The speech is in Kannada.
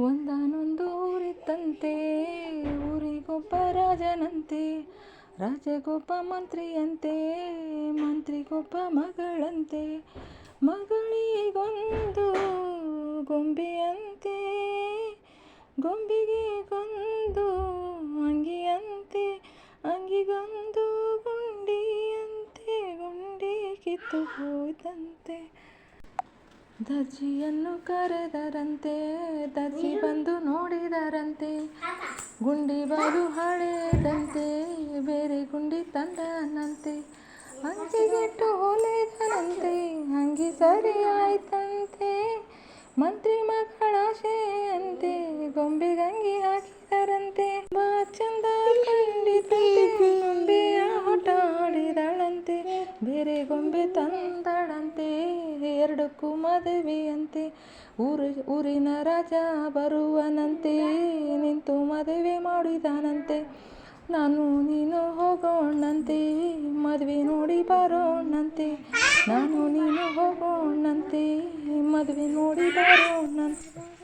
ಒಂದಾನೊಂದು ಊರಿತ್ತಂತೆ, ಊರಿಗೊಬ್ಬ ರಾಜನಂತೆ, ರಾಜಗೊಬ್ಬ ಮಂತ್ರಿಯಂತೆ, ಮಂತ್ರಿಗೊಬ್ಬ ಮಗಳಂತೆ, ಮಗಳಿಗೊಂದು ಗೊಂಬೆಯಂತೆ, ಗೊಂಬೆಗೆಗೊಂದು ಅಂಗಿಯಂತೆ, ಅಂಗಿಗೊಂದು ಗುಂಡಿಯಂತೆ, ಗುಂಡಿ ಕಿತ್ತು ಹೋಯ್ತಂತೆ. ದರ್ಜಿಯನ್ನು ಕರೆದರಂತೆ ದರ್ಜಿ ಬಂದು ನೋಡಿದರಂತೆ. ಗುಂಡಿ ಬಾಲು ಹಳೆದಂತೆ ಬೇರೆ ಗುಂಡಿ ತಂದನಂತೆ. ಅಂಗಿಗಿಟ್ಟು ಹೊಲೆದನಂತೆ ಹಂಗೆ ಸರಿ ಆಯ್ತಂತೆ ಮಂತ್ರಿ ಮಕ್ಕಳ ಆಶೆಯಂತೆ ಗೊಂಬೆಗಂಗಿ ಹಾಕಿದರಂತೆ. ಬಾ ಚಂದ ಕಂಡಿತಂತೆ ಗೊಂಬೆಯ ಆಟ ಆಡಿದಳಂತೆ ಬೇರೆ ಗೊಂಬೆ ತಂದಳಂತೆ. ಎರಡಕ್ಕೂ ಮದುವೆಯಂತೆ, ಊರು, ಊರಿನ ರಾಜ ಬರುವನಂತೆ, ನಿಂತು ಮದುವೆ ಮಾಡಿದಾನಂತೆ. ನಾನು, ನೀನು ಹೋಗೋಣಂತೆ, ಮದುವೆ ನೋಡಿ ಬರೋಣಂತೆ. ನಾನು, ನೀನು ಹೋಗೋಣಂತೆ, ಮದುವೆ ನೋಡಿ ಬರೋಣಂತೆ.